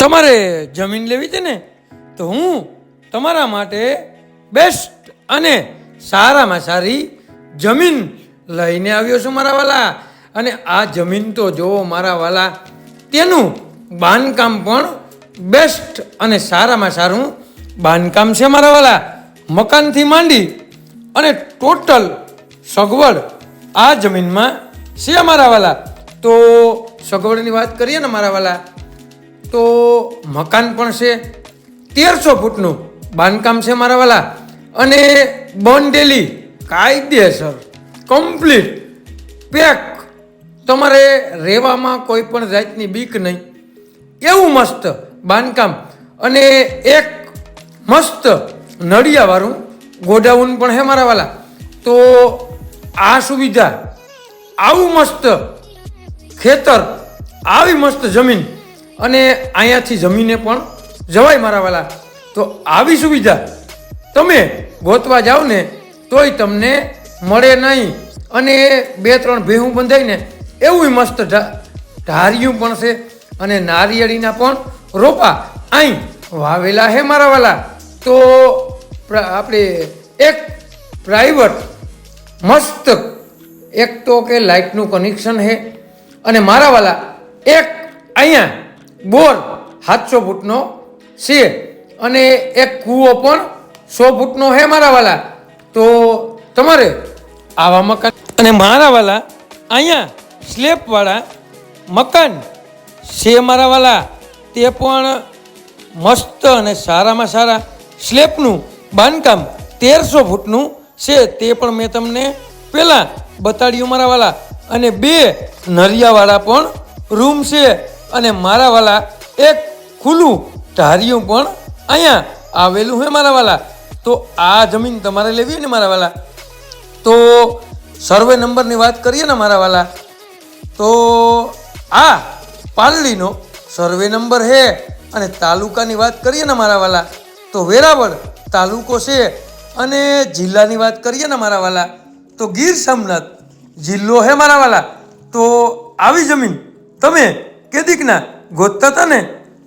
તમારે જમીન લેવી છે ને, તો હું તમારા માટે બેસ્ટ અને સારામાં સારી જમીન લઈને આવ્યો છું મારા વાલા. અને આ જમીન તો જોવો મારા વાલા, તેનું બાંધકામ પણ બેસ્ટ અને સારામાં સારું બાંધકામ છે મારા વાલા. મકાનથી માંડી અને ટોટલ સગવડ આ જમીનમાં છે મારા વાલા. તો સગવડની વાત કરીએ ને મારા વાલા તો મકાન પણ છે. તેરસો ફૂટનું બાંધકામ છે મારા વાલા. અને બોન્ડેલી કાયદેસર કમ્પ્લીટ પેક તમારે રહેવામાં કોઈ પણ જાતની બીક નહીં. એવું મસ્ત બાંધકામ. અને એક મસ્ત નળિયાવાળું ગોડાઉન પણ હે મારા વાલા. તો આ સુવિધા, આવું મસ્ત ખેતર, આવી મસ્ત જમીન અને અહીંયાથી જમીને પણ જવાય મારા વાલા. તો આવી સુવિધા. તમે ગોતવા જાઓ ને, તોય તમને મળે નહીં. અને બે ત્રણ ભેહું બંધાઈને એવું મસ્ત ઢારિયું પણ છે અને નારિયેળીના પણ રોપા. અહીં વાવેલા હે મારા વાલા. તો આપણે એક પ્રાઇવેટ મસ્ત, એક તો કે લાઇટનું કનેક્શન છે અને મારા વાલા, એક અહીંયા બોર સાતસો ફૂટનો છે અને એક કૂવો પણ સો ફૂટનો હે મારા વાલા. તો તમારે આવા મકાન અને મારા વાલા અહીંયા સ્લેપવાળા મકાન છે મારા વાલા. તે પણ મસ્ત અને સારામાં સારા સ્લેપનું બાંધકામ તેરસો ફૂટનું છે. તે પણ મેં તમને પહેલાં બતાડ્યું મારા વાલા. અને બે નરિયાવાળા પણ રૂમ છે. અને મારા વાલા એક ખુલ્લું ધાર્યું પણ અહીંયા આવેલું છે મારા વાલા. તો આ જમીન તમારે લેવી ને મારા વાલા? તો સર્વે નંબરની વાત કરીએ ને મારા વાલા, તો આ પાલડીનો સર્વે નંબર છે અને તાલુકાની વાત કરીએ ને મારા વાલા, તો વેરાવળ તાલુકો છે અને જિલ્લાની વાત કરીએ ને મારા વાલા, તો ગીર સોમનાથ જિલ્લો છે મારા વાલા. તો આવી જમીન તમે કેદીકના ગોતતા હતા ને,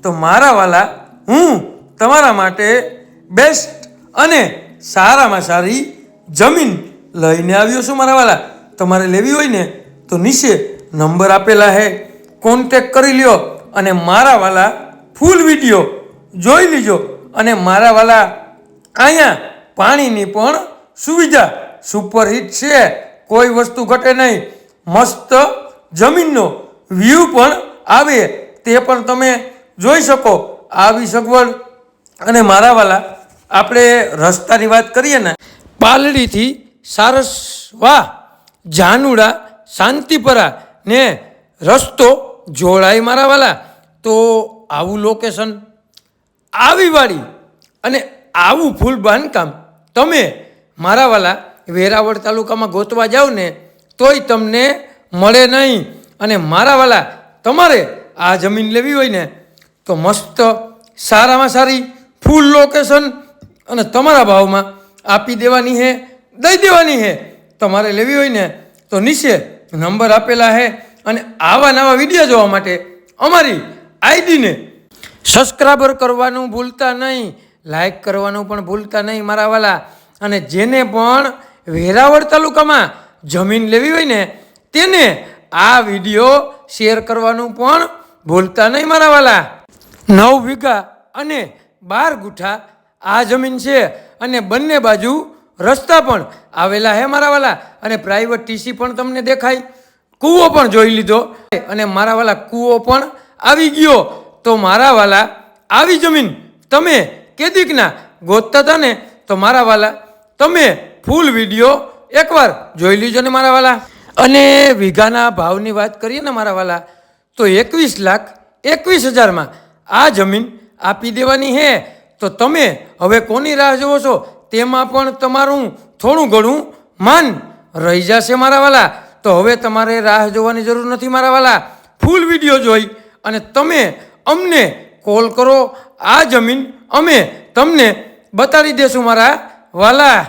તો મારા વાલા હું તમારા માટે બેસ્ટ અને સારામાં સારી જમીન લઈને આવ્યો છું મારા વાલા. તમારે લેવી હોય ને, તો નીચે નંબર આપેલા હે. કોન્ટેક કરી લ્યો અને મારા વાલા ફૂલ વીડિયો જોઈ લીજો અને મારા વાલા અહીંયા પાણીની પણ સુવિધા સુપરહિટ છે. કોઈ વસ્તુ ઘટે નહીં. મસ્ત જમીનનો વ્યૂ પણ આવે તે પણ તમે જોઈ શકો. આવી સગવડ અને મારા વાલા આપણે રસ્તાની વાત કરીએ ને, પાલડીથી સારસવા જાનુડા શાંતિપરા ને રસ્તો જોડાય મારા વાલા તો આવું લોકેશન આવી વાળી અને આવું ફૂલ બાંધકામ તમે મારા વાલા વેરાવળ તાલુકામાં ગોતવા જાઓ ને, તોય તમને મળે નહીં. અને મારા વાલા તમારે આ જમીન લેવી હોય ને, તો મસ્ત સારામાં સારી ફૂલ લોકેશન અને તમારા ભાવમાં આપી દેવાની છે દઈ દેવાની છે તમારે લેવી હોય ને, તો નીચે નંબર આપેલા છે અને આવા નવા વીડિયો જોવા માટે અમારી આઈડીને સબસ્ક્રાઈબર કરવાનું ભૂલતા નહીં લાઈક કરવાનું પણ ભૂલતા નહીં મારા વાલા. અને જેને પણ વેરાવળ તાલુકામાં જમીન લેવી હોય ને, તેને આ વીડિયો શેર કરવાનું પણ ભૂલતા નહીં મારા વાલા. નવ વીઘા અને બાર ગુઠા આ જમીન છે અને બંને બાજુ રસ્તા પણ આવેલા હે મારા વાલા. અને પ્રાઇવેટ ટીસી પણ તમને દેખાય. કૂવો પણ જોઈ લીધો. અને મારા વાલા, કૂવો પણ આવી ગયો. તો મારા વાલા, આવી જમીન તમે કેદીકના ગોતતા હતા ને? તો મારા વાલા, તમે ફૂલ વીડિયો એકવાર જોઈ લીજો ને મારા વાલા. અને વીઘાના ભાવની વાત કરીએ ને મારા વાલા, તો એકવીસ લાખ, એકવીસ હજારમાં આ જમીન આપી દેવાની હે. તો તમે હવે કોની રાહ જોવો છો? તેમાં પણ તમારું થોડું ઘણું માન રહી જશે મારા વાલા. તો હવે તમારે રાહ જોવાની જરૂર નથી મારા વાલા. ફૂલ વીડિયો જોઈ અને તમે અમને કોલ કરો. આ જમીન અમે તમને બતાવી દેશું મારા વાલા.